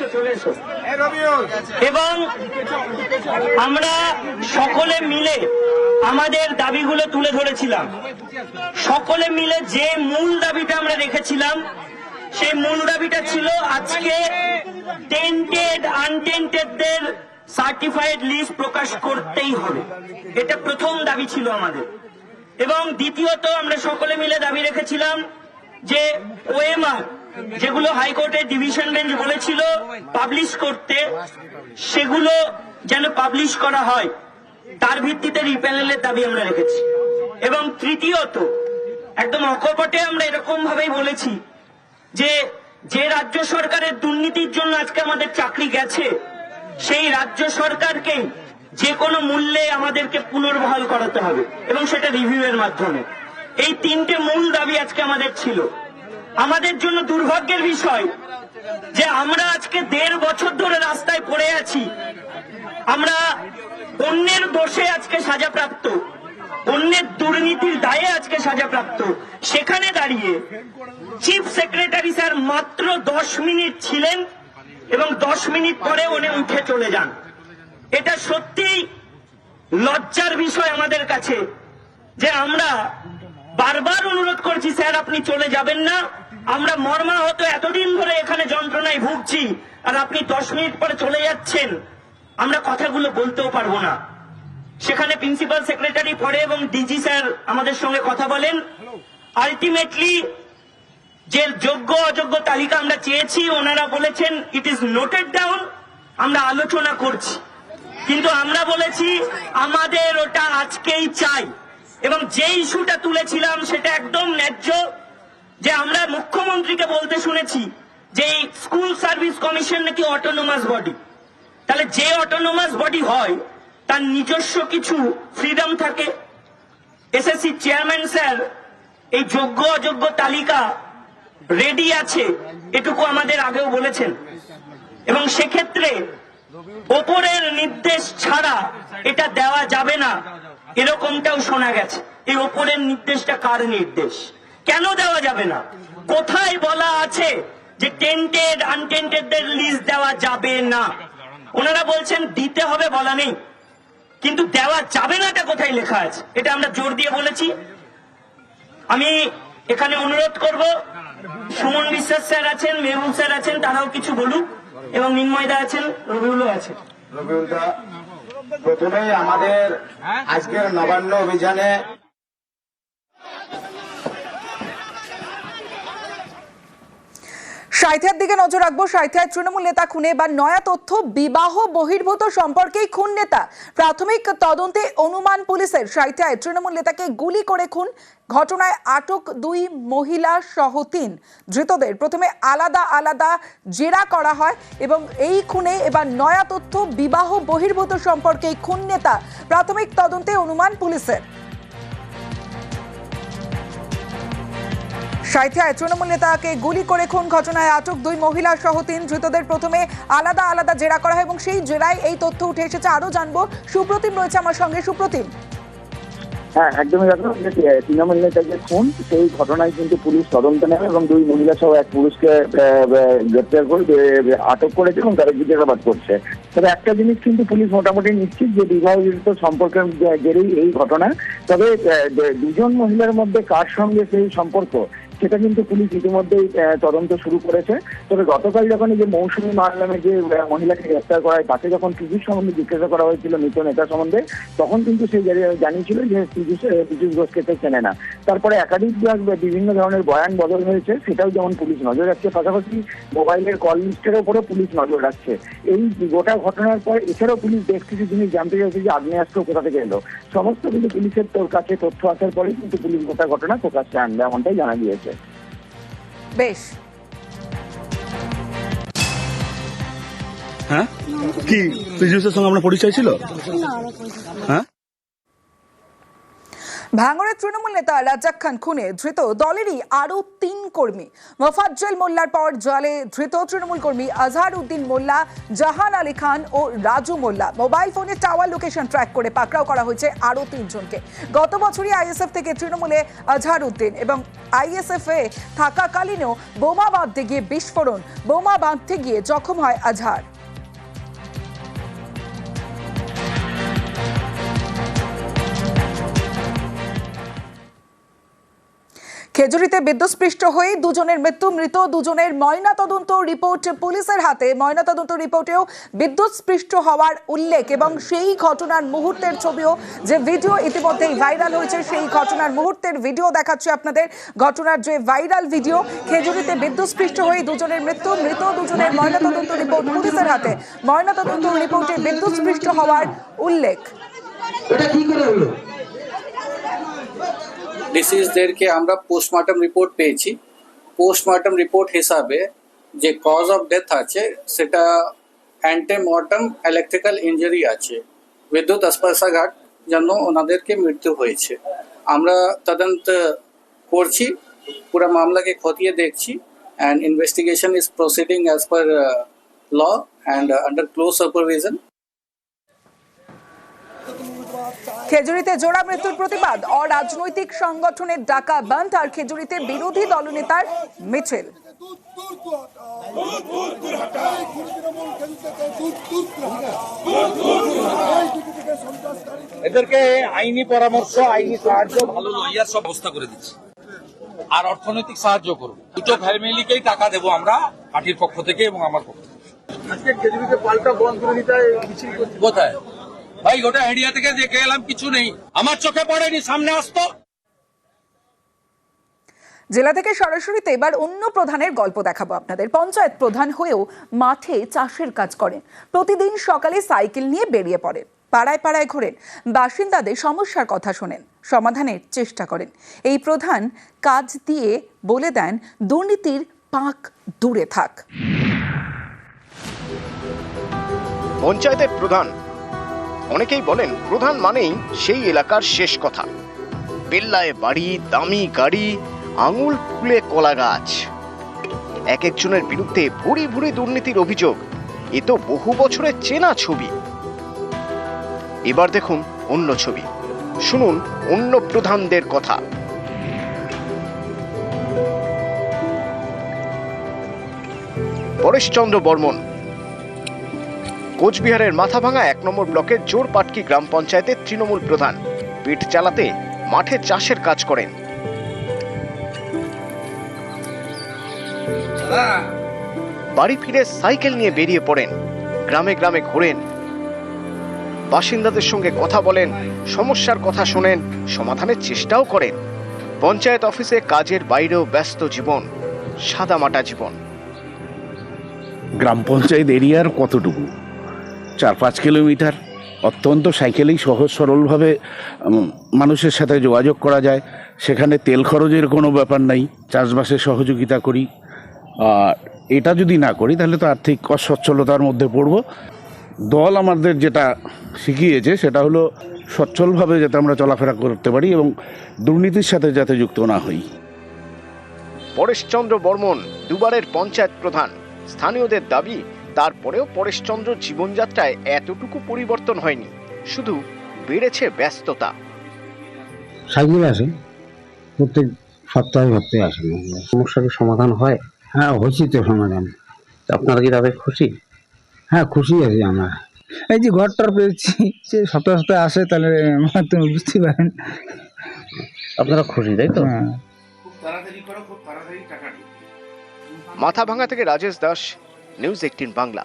এসো চলে এসো এবং আমরা সকলে মিলে আমাদের দাবিগুলো তুলে ধরেছিলাম। সকলে মিলে যে মূল দাবিটা আমরা রেখেছিলাম সেই মূল দাবিটা ছিল আজকে টেন্টেড আনটেন্টেডদের সার্টিফাইড লিস্ট প্রকাশ করতেই হবে। এটা প্রথম দাবি ছিল আমাদের। এবং দ্বিতীয়ত আমরা সকলে মিলে দাবি রেখেছিলাম যে ওএমআর যেগুলো হাইকোর্টের ডিভিশন বেঞ্চ বলেছিল পাবলিশ করতে, সেগুলো যেন পাবলিশ করা হয়, তার ভিত্তিতে রিপ্যানেলের দাবি আমরা রেখেছি। এবং তৃতীয়ত, একদম অকপটে আমরা এরকম ভাবেই বলেছি যে যে রাজ্য সরকারের দুর্নীতির জন্য আজকে আমাদের চাকরি গেছে, সেই রাজ্য সরকারকে যে কোনো মূল্যে আমাদেরকে পুনর্বহাল করাতে হবে, এবং সেটা রিভিউয়ের মাধ্যমে। এই তিনটে মূল দাবি আজকে আমাদের ছিল। আমাদের জন্য দুর্ভাগ্যের বিষয় যে আমরা আজকে দেড় বছর ধরে রাস্তায় পড়ে আছি। আমরা অন্যের দোষে আজকে সাজাপ্রাপ্ত, অন্যের দুর্নীতির দায়ে আজকে সাজাপ্রাপ্ত। সেখানে দাঁড়িয়ে চিফ সেক্রেটারি স্যার মাত্র দশ মিনিট ছিলেন এবং দশ মিনিট পরে উনি উঠে চলে যান। এটা সত্যিই লজ্জার বিষয় আমাদের কাছে যে আমরা বারবার অনুরোধ করছি, স্যার আপনি চলে যাবেন না। আমরা মর্মা মর্মাহত এতদিন ধরে এখানে যন্ত্রণায় ভুগছি, আর আপনি দশ মিনিট পরে চলে যাচ্ছেন, আমরা কথাগুলো বলতেও পারব না। সেখানে প্রিন্সিপাল সেক্রেটারি পড়ে এবং ডিজি স্যার আমাদের সঙ্গে কথা বলেন। আলটিমেটলি, যে যোগ্য অযোগ্য তালিকা আমরা চেয়েছি, ওনারা বলেছেন ইট ইজ নোটেড ডাউন আমরা আলোচনা করছি। কিন্তু আমরা বলেছি, আমাদের ওটা আজকেই চাই। এবং যে ইস্যুটা তুলেছিলাম, সেটা একদম ন্যায্য। যে আমরা মুখ্যমন্ত্রীকে বলতে শুনেছি যে স্কুল সার্ভিস কমিশন নাকি অটোনোমাস বডি তাহলে যে অটোনোমাস বডি হয়, তার নিজস্ব কিছু ফ্রিডম থাকে। এসএসসি চেয়ারম্যান স্যার, এই যোগ্য অযোগ্য তালিকা রেডি আছে, এটুকু আমাদের আগেও বলেছেন। এবং সেক্ষেত্রে ওপরের নির্দেশ ছাড়া এটা দেওয়া যাবে না, এরকমটাও শোনা গেছে। এই ওপরের নির্দেশটা কার নির্দেশ? কেন দেওয়া যাবে না? কোথায় বলা আছে যে টেন্টেড আনটেন্টেডদের লিস্ট দেওয়া যাবে না? ওনারা বলছেন, দিতে হবে বলা নেই। কিন্তু দেওয়া যাবে নাটা কোথায় লেখা আছে? এটা আমরা জোর দিয়ে বলেছি। আমি এখানে অনুরোধ করব, সুমন বিশ্বাস স্যার আছেন, মেহবুব স্যার আছেন, তারাও কিছু বলুক, এবং নির্ময়দা আছেন, রবিউলও আছে রবিউলদা, প্রথমেই আমাদের আজকের নবান্ন অভিযানে সাঁথিয়ার দিকে নজর রাখব। সাঁথিয়ার তৃণমূল নেতা খুনে। বা নয়া তথ্য, বিবাহ বহির্ভূত সম্পর্কেই খুন নেতা। প্রাথমিক তদন্তে অনুমান পুলিশের। সাঁথিয়ায় তৃণমূল নেতাকে গুলি করে খুন। ঘটনায় আটক দুই মহিলা সহ তিন। ধৃতদের প্রথমে আলাদা আলাদা জেরা করা হয় এবং এই খুনে এবার নয়া তথ্য, বিবাহ বহির্ভূত সম্পর্কেই খুন নেতা। প্রাথমিক তদন্তে অনুমান পুলিশের। সাঁথিয়ায় তৃণমূল নেতাকে গুলি করে খুন ঘটনায় আটক দুই মহিলা সহ তিন ধৃতদের প্রথমে আলাদা আলাদা জেরা করা হয় এবং সেই জেরায় এই তথ্য উঠে এসেছে। আরও জানব। সুপ্রতিম রয়েছে আমার সঙ্গে। সুপ্রতিম। হ্যাঁ একদমই দেখো তৃণমূল নেতা যে খুন, সেই ঘটনায় কিন্তু পুলিশ তদন্ত নেবে এবং দুই মহিলা সহ এক পুরুষকে গ্রেপ্তার করে আটক করেছে এবং তাদের জিজ্ঞাসাবাদ করছে। তবে একটা জিনিস কিন্তু পুলিশ মোটামুটি নিশ্চিত যে বিবাহিত সম্পর্কের জেরেই এই ঘটনা। তবে দুজন মহিলার মধ্যে কার সঙ্গে সেই সম্পর্ক, সেটা কিন্তু পুলিশ ইতিমধ্যেই তদন্ত শুরু করেছে। তবে গতকাল যখন এই যে মৌসুমী মার নামে যে মহিলাকে গ্রেপ্তার করা হয় তাকে যখন পীযুষ সম্বন্ধে জিজ্ঞাসা করা হয়েছিল মৃত নেতা সম্বন্ধে তখন কিন্তু সে জানি- জানিয়েছিল যে পীযুষ আহ, পীযুষ ঘোষকে সে চেনে না। তারপরে একাধিকবার বিভিন্ন ধরনের বয়ান বদল হয়েছে সেটাও যেমন পুলিশ নজর রাখছে পাশাপাশি মোবাইলের কল লিস্টের উপরে পুলিশ নজর রাখছে। এই গোটা ঘটনার পর এছাড়াও পুলিশ বেশ কিছু জিনিস জানতে চাইছে যে আগ্নেয়াস্ত্র কোথা থেকে এলো। সমস্ত কিন্তু পুলিশের তোর কাছে তথ্য আসার পরে কিন্তু পুলিশ গোটা ঘটনা প্রকাশ্যে আনবে এমনটাই জানা গিয়েছে। বেশ। হ্যাঁ? কি সঙ্গে আপনার পরিচয় ছিল? হ্যাঁ? ভাঙড়ের তৃণমূল নেতা রাজ্জাক খান খুনে, ধৃত দলেরই আরও তিন কর্মী। মোফাজ্জল মোল্লার পর জলে, ধৃত তৃণমূল কর্মী আজহার উদ্দিন মোল্লা, জাহান আলী খান ও রাজু মোল্লা। মোবাইল ফোনে টাওয়ার লোকেশন ট্র্যাক করে পাকড়াও করা হয়েছে আরও তিনজনকে। গত বছরই আইএসএফ থেকে তৃণমূলে আজহার উদ্দিন এবং আইএসএফ এ থাকাকালীনও বোমা বাঁধতে গিয়ে বিস্ফোরণ। বোমা বাঁধতে গিয়ে জখম হয় আজহার। খেজুরিতে বিদ্যুৎস্পৃষ্ট হয়ে দুজনের মৃত্যু, মৃত দুজনের ময়নাতদন্ত রিপোর্ট পুলিশের হাতে। ময়নাতদন্ত রিপোর্টেও বিদ্যুৎস্পৃষ্ট হওয়ার উল্লেখ এবং সেই ঘটনার মুহূর্তের ছবিও যে ভিডিও ইতিমধ্যেই ভাইরাল হয়েছে, সেই ঘটনার মুহূর্তের ভিডিও দেখাচ্ছি আপনাদের। ঘটনার যে ভাইরাল ভিডিও, খেজুরিতে বিদ্যুৎস্পৃষ্ট হয়ে দুজনের মৃত্যু, মৃত দুজনের ময়নাতদন্ত রিপোর্ট পুলিশের হাতে। ময়নাতদন্ত রিপোর্টে বিদ্যুৎস্পৃষ্ট হওয়ার উল্লেখ। ডিসিজদেরকে আমরা পোস্টমর্টম রিপোর্ট পেয়েছি। পোস্টমর্টম রিপোর্ট হিসাবে যে কজ অফ ডেথ আছে, সেটা অ্যান্টেমর্টম ইলেকট্রিক্যাল ইঞ্জুরি আছে। বিদ্যুৎ স্পর্শাঘাত জন্য ওনাদেরকে মৃত্যু হয়েছে। আমরা তদন্ত করছি, পুরো মামলাকে খতিয়ে দেখছি and investigation is proceeding as per law and under close supervision খেজুরিতে জোড়া মৃত্যুর প্রতিবাদ অরাজনৈতিক সংগঠনের ডাকা বন্ধ আর খেজুরিতে বিরোধী দলনেতার মিছিল। এদেরকে আইনি পরামর্শ আইনি সাহায্য ভালো লয়ার সব ব্যবস্থা করে দিচ্ছি। আর অর্থনৈতিক সাহায্য করব দুটো ফ্যামিলিকেই টাকা দেবো আমরা পার্টির পক্ষ থেকে এবং আমার পক্ষ থেকে। আজকে খেজুরিতে পাল্টা বন্ধ করে দিতে মিছিল কোথায়? ভাই গোটা এরিয়া থেকে দেখে এলাম কিছু নেই। আমার চোখে পড়েনি সামনে আসতো। জেলা থেকে সরাসরিতে এবার অন্য প্রধানের গল্প দেখাবো আপনাদের। পঞ্চায়েত প্রধান হয়েও মাঠে চাষের কাজ করেন। প্রতিদিন সকালে সাইকেল নিয়ে বেরিয়ে পড়েন। পাড়ায় পাড়ায় ঘোরেন। বাসিন্দাদের সমস্যার কথা শোনেন। সমাধানের চেষ্টা করেন। এই প্রধান কাজ দিয়ে বলে দেন দুর্নীতির পাক দূরে থাক। পঞ্চায়েতের প্রধান অনেকেই বলেন প্রধান মানেই সেই এলাকার শেষ কথা। বেল্লায় বাড়ি, দামি গাড়ি, আঙুল ফুলে কলা গাছ। এক একজনের বিরুদ্ধে ভুরি ভুরি দুর্নীতির অভিযোগ। এ তো বহু বছরের চেনা ছবি। এবার দেখুন অন্য ছবি। শুনুন অন্য প্রধানদের কথা। পরেশচন্দ্র বর্মন কোচবিহারের মাথাভাঙা এক নম্বর ব্লকের জোরপাটকি গ্রাম পঞ্চায়েতের তৃণমূল প্রধান। পেট চালাতে মাঠে চাষের কাজ করেন। বাড়ি ফিরে সাইকেল নিয়ে বেরিয়ে পড়েন। গ্রামে গ্রামে ঘোরেন। বাসিন্দাদের সঙ্গে কথা বলেন সমস্যার কথা শোনেন সমাধানের চেষ্টাও করেন। পঞ্চায়েত অফিসে কাজের বাইরেও ব্যস্ত জীবন সাদামাটা জীবন। গ্রাম পঞ্চায়েত এরিয়ার কতটুকু? চার পাঁচ কিলোমিটার। অত্যন্ত সাইকেলেই সহজ সরলভাবে মানুষের সাথে যোগাযোগ করা যায়। সেখানে তেল খরচের কোনো ব্যাপার নাই। চাষবাসে সহযোগিতা করি। আর এটা যদি না করি, তাহলে তো আর্থিক অসচ্ছলতার মধ্যে পড়ব। দল আমাদের যেটা শিখিয়েছে, সেটা হলো সচ্ছলভাবে যাতে আমরা চলাফেরা করতে পারি এবং দুর্নীতির সাথে যাতে যুক্ত না হই। পরেশচন্দ্র বর্মন, দুবারের পঞ্চায়েত প্রধান। স্থানীয়দের দাবি তারপরেও পরেশচন্দ্র জীবনযাত্রায় এতটুকু পরিবর্তন হয়নি শুধু বেড়েছে ব্যস্ততা। সাইকেল আসে প্রত্যেক সপ্তাহে সপ্তাহে আসে সমস্যার সমাধান হয়? হ্যাঁ হয়েছি তো সমাধান। আপনারা কি তাদের খুশি? হ্যাঁ খুশি আছি আমরা। এই যে ঘরটার পেয়েছি সে সপ্তাহে সপ্তাহে আসে তাহলে তুমি বুঝতে পারেন। আপনারা খুশি তাই তো? হ্যাঁ। মাথাভাঙা থেকে রাজেশ দাস নিউজ এইটিন বাংলা